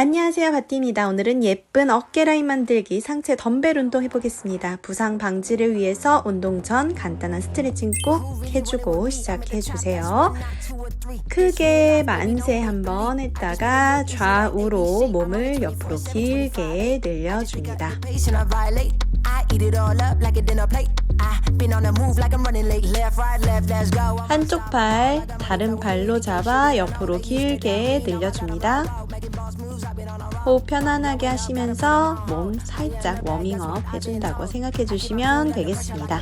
안녕하세요 바띠입니다. 오늘은 예쁜 어깨 라인 만들기 상체 덤벨 운동 해보겠습니다. 부상 방지를 위해서 운동 전 간단한 스트레칭 꼭 해주고 시작해주세요. 크게 만세 한번 했다가 좌우로 몸을 옆으로 길게 늘려줍니다. 한쪽 팔 다른 발로 잡아 옆으로 길게 늘려줍니다. 호흡 편안하게 하시면서 몸 살짝 워밍업 해준다고 생각해 주시면 되겠습니다.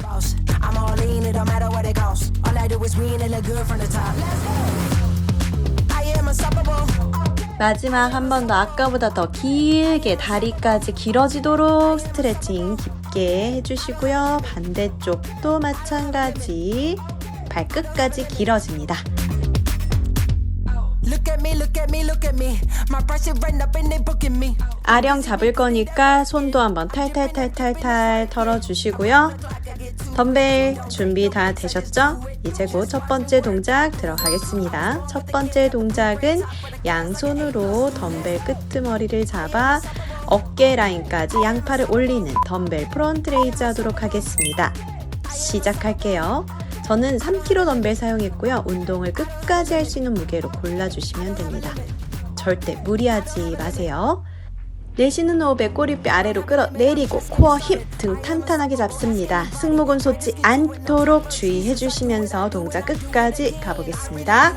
마지막 한 번 더 아까보다 더 길게 다리까지 길어지도록 스트레칭 깊게 해주시고요. 반대쪽도 마찬가지 발끝까지 길어집니다. 아령 잡을 거니까 손도 한번 탈탈탈탈탈 털어주시고요. 덤벨 준비 다 되셨죠? 이제 곧 첫 번째 동작 들어가겠습니다. 첫 번째 동작은 양손으로 덤벨 끄트머리를 잡아 어깨 라인까지 양팔을 올리는 덤벨 프론트 레이즈 하도록 하겠습니다. 시작할게요. 저는 3kg 덤벨 사용했고요. 운동을 끝까지 할 수 있는 무게로 골라주시면 됩니다. 절대 무리하지 마세요. 내쉬는 호흡에 꼬리뼈 아래로 끌어내리고 코어 힘 등 탄탄하게 잡습니다. 승모근 솟지 않도록 주의해 주시면서 동작 끝까지 가보겠습니다.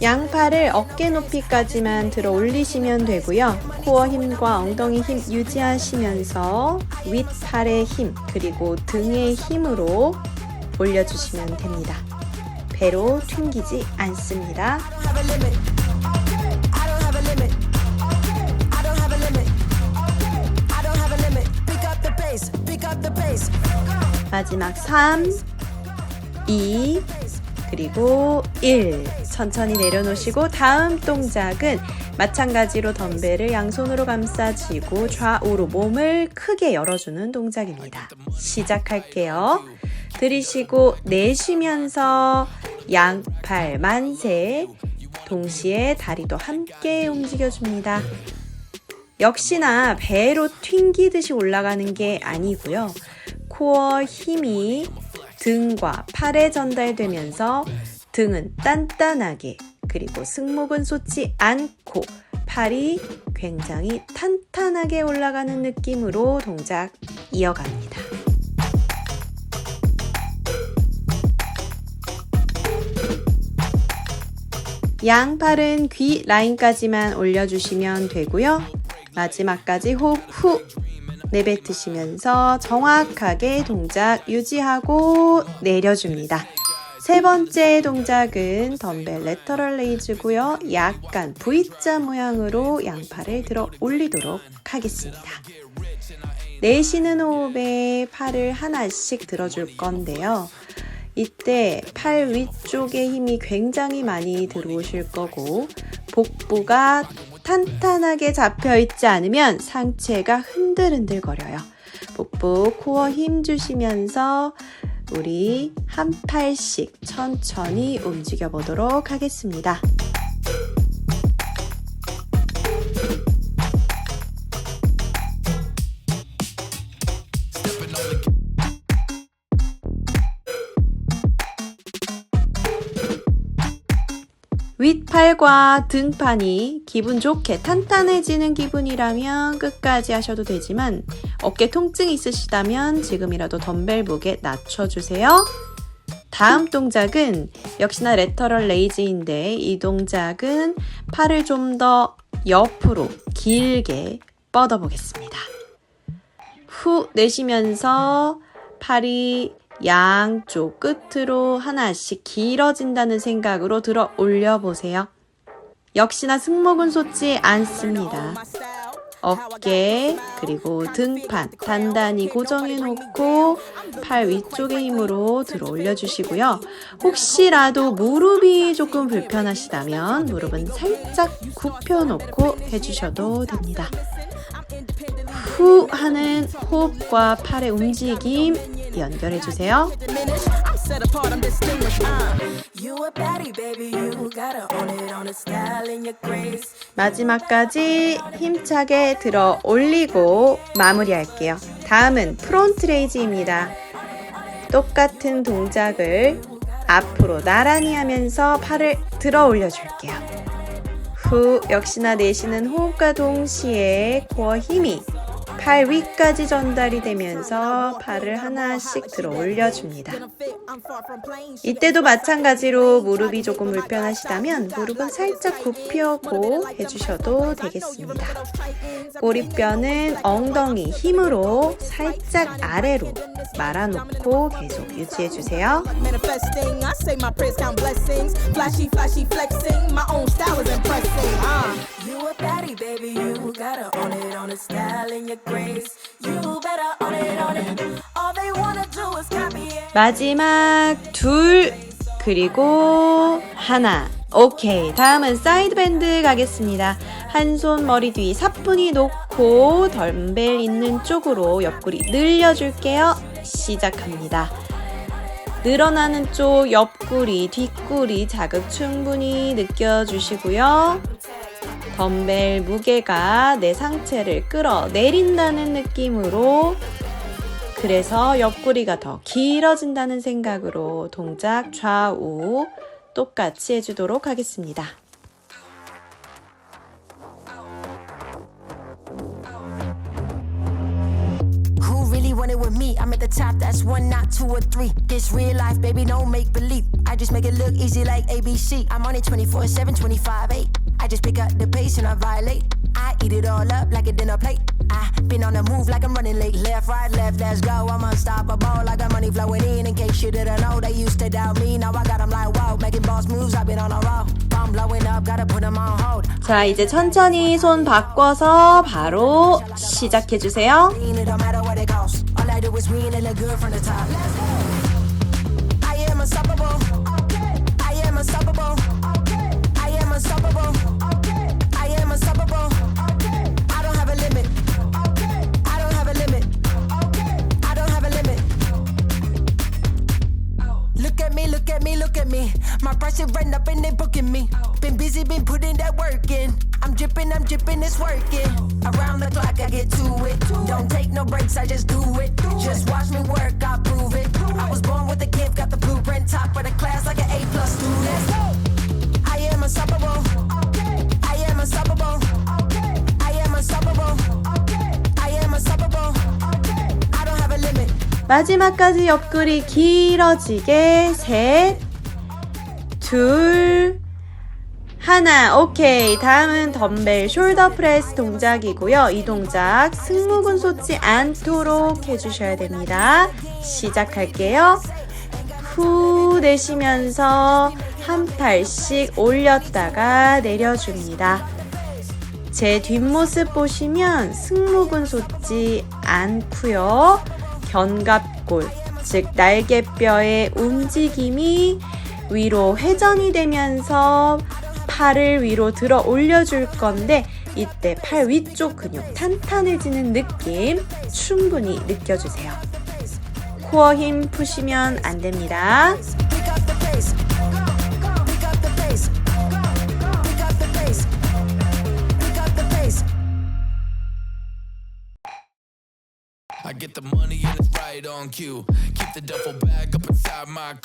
양팔을 어깨 높이까지만 들어 올리시면 되고요. 코어 힘과 엉덩이 힘 유지하시면서 윗팔의 힘 그리고 등의 힘으로 올려주시면 됩니다. 배로 튕기지 않습니다. 마지막 3, 2, 그리고 1. 천천히 내려놓으시고 다음 동작은 마찬가지로 덤벨을 양손으로 감싸쥐고 좌우로 몸을 크게 열어주는 동작입니다. 시작할게요. 들이쉬고 내쉬면서 양팔 만세. 동시에 다리도 함께 움직여줍니다. 역시나 배로 튕기듯이 올라가는 게 아니고요. 코어 힘이 등과 팔에 전달되면서 등은 단단하게 그리고 승모근 솟지 않고 팔이 굉장히 탄탄하게 올라가는 느낌으로 동작 이어갑니다. 양팔은 귀 라인까지만 올려주시면 되고요. 마지막까지 호흡 후 내뱉으시면서 정확하게 동작 유지하고 내려줍니다. 세 번째 동작은 덤벨 레터럴 레이즈고요. 약간 V자 모양으로 양팔을 들어 올리도록 하겠습니다. 내쉬는 호흡에 팔을 하나씩 들어줄 건데요. 이때 팔 위쪽에 힘이 굉장히 많이 들어오실 거고 복부가 탄탄하게 잡혀 있지 않으면 상체가 흔들흔들 거려요. 복부 코어 힘 주시면서 우리 한 팔씩 천천히 움직여 보도록 하겠습니다. 윗팔과 등판이 기분 좋게 탄탄해지는 기분이라면 끝까지 하셔도 되지만 어깨 통증 있으시다면 지금이라도 덤벨 무게 낮춰주세요. 다음 동작은 역시나 레터럴 레이즈인데 이 동작은 팔을 좀 더 옆으로 길게 뻗어 보겠습니다. 후 내쉬면서 팔이 양쪽 끝으로 하나씩 길어진다는 생각으로 들어 올려보세요. 역시나 승모근 솟지 않습니다. 어깨 그리고 등판 단단히 고정해 놓고 팔 위쪽의 힘으로 들어 올려 주시고요. 혹시라도 무릎이 조금 불편하시다면 무릎은 살짝 굽혀 놓고 해 주셔도 됩니다. 후 하는 호흡과 팔의 움직임 연결해 주세요. Uh. 마지막까지 힘차게 들어 올리고 마무리할게요. 다음은 프론트 레이즈입니다. 똑같은 동작을 앞으로 나란히 하면서 팔을 들어 올려줄게요. 후, 역시나 내쉬는 호흡과 동시에 코어 힘이 팔 위까지 전달이 되면서 팔을 하나씩 들어 올려줍니다. 이때도 마찬가지로 무릎이 조금 불편하시다면 무릎은 살짝 굽혀고 해주셔도 되겠습니다. 꼬리뼈는 엉덩이 힘으로 살짝 아래로 말아놓고 계속 유지해주세요. Own style. Uh. On and your grace. You better own it, own it. All they wanna do is copy it. 마지막 둘 그리고 하나 오케이 다음은 사이드 밴드 가겠습니다 한 손 머리 뒤 사뿐히 놓고 덤벨 있는 쪽으로 옆구리 늘려줄게요 시작합니다 늘어나는 쪽 옆구리 뒷구리 자극 충분히 느껴주시고요 덤벨 무게가 내 상체를 끌어내린다는 느낌으로 그래서 옆구리가 더 길어진다는 생각으로 동작 좌우 똑같이 해주도록 하겠습니다. Who really want it with me? I'm at the top, that's one, not two or three. This real life, baby, don't make believe. I just make it look easy like ABC. I'm on it 24 7, 25 8. I just pick up the pace and I violate. I eat it all up like a dinner plate. I been on the move like I'm running late. Left, right, left, let's go. I'm unstoppable. I got money flowing in. In case you didn't know, they used to doubt me. Now I got 'em like, wow, making boss moves. I've been on a roll. I'm blowing up, gotta put 'em on hold. 자, 이제 천천히 손 바꿔서 바로 시작해주세요. It don't matter what it costs. All I do is win and look good from the top. Let's go. I am unstoppable. 마지막까지 옆구리 길어지게 셋, 둘, 하나. 오케이. 다음은 덤벨 숄더 프레스 동작이고요. 이 동작 승모근 솟지 않도록 해주셔야 됩니다. 시작할게요. 후 내쉬면서 한 팔씩 올렸다가 내려줍니다. 제 뒷모습 보시면 승모근 솟지 않고요. 견갑골, 즉 날개뼈의 움직임이 위로 회전이 되면서 팔을 위로 들어 올려줄 건데 이때 팔 위쪽 근육 탄탄해지는 느낌 충분히 느껴주세요. 코어 힘 푸시면 안 됩니다.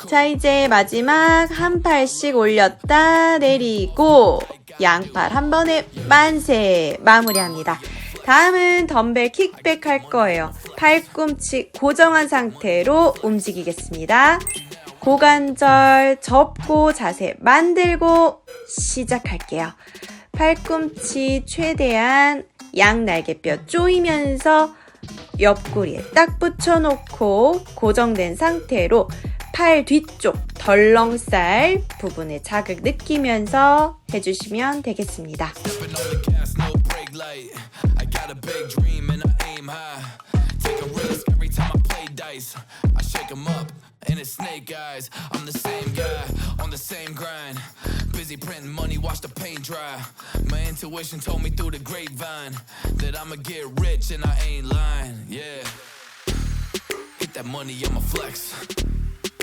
자, 이제 마지막 한 팔씩 올렸다 내리고 양팔 한 번에 만세 마무리합니다. 다음은 덤벨 킥백 할 거예요. 팔꿈치 고정한 상태로 움직이겠습니다. 고관절 접고 자세 만들고 시작할게요. 팔꿈치 최대한 양 날개뼈 조이면서 옆구리에 딱 붙여놓고 고정된 상태로 팔 뒤쪽 덜렁살 부분에 자극 느끼면서 해주시면 되겠습니다. Stepping on the gas, no brake light. I got a big dream and I aim high. Take a risk every time I play dice. I shake 'em up and it's snake eyes. I'm the same guy on the same grind. Busy printing money, watch the paint dry. My intuition told me through the grapevine that I'ma get rich and I ain't lying. Yeah. Hit that money, I'ma flex.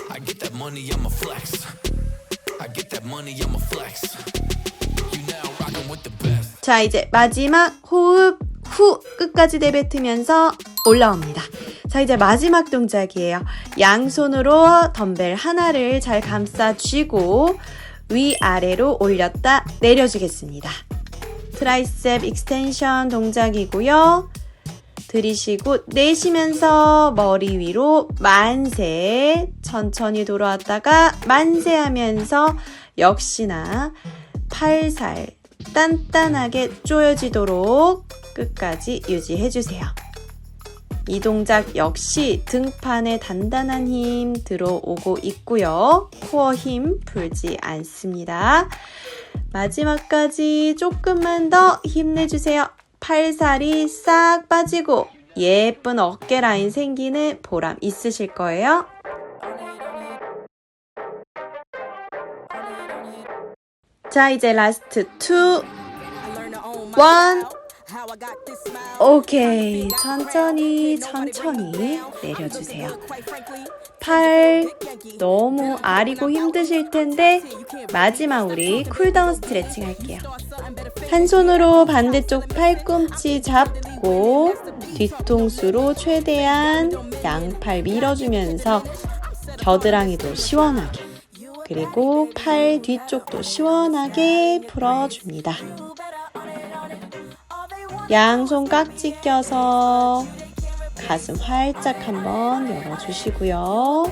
I get that money, I'm a flex. I get that money, I'm a flex. You now rockin' with the best. 자, 이제 마지막 호흡 후 끝까지 내뱉으면서 올라옵니다. 자, 이제 마지막 동작이에요. 양손으로 덤벨 하나를 잘 감싸 쥐고 위아래로 올렸다 내려주겠습니다. 트라이셉 익스텐션 동작이고요. 들이쉬고 내쉬면서 머리 위로 만세 천천히 돌아왔다가 만세 하면서 역시나 팔살 단단하게 조여지도록 끝까지 유지해 주세요. 이 동작 역시 등판에 단단한 힘 들어오고 있고요. 코어 힘 풀지 않습니다. 마지막까지 조금만 더 힘내주세요. 팔살이 싹 빠지고 예쁜 어깨 라인 생기는 보람 있으실 거예요. 자, 이제 라스트 2, 1. 오케이. 천천히, 천천히 내려주세요. 팔 너무 아리고 힘드실 텐데 마지막 우리 쿨다운 스트레칭 할게요. 한 손으로 반대쪽 팔꿈치 잡고 뒤통수로 최대한 양팔 밀어주면서 겨드랑이도 시원하게 그리고 팔 뒤쪽도 시원하게 풀어줍니다. 양손 깍지 껴서 가슴 활짝 한번 열어주시고요.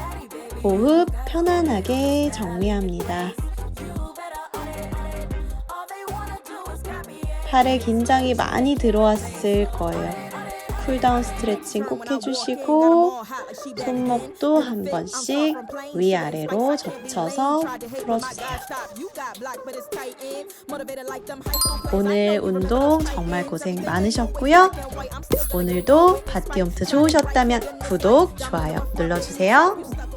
호흡 편안하게 정리합니다. 팔에 긴장이 많이 들어왔을 거예요. 쿨다운 스트레칭 꼭 해주시고 손목도 한 번씩 위아래로 젖혀서 풀어주세요. 오늘 운동 정말 고생 많으셨고요. 오늘도 바디홈트 좋으셨다면 구독, 좋아요 눌러주세요.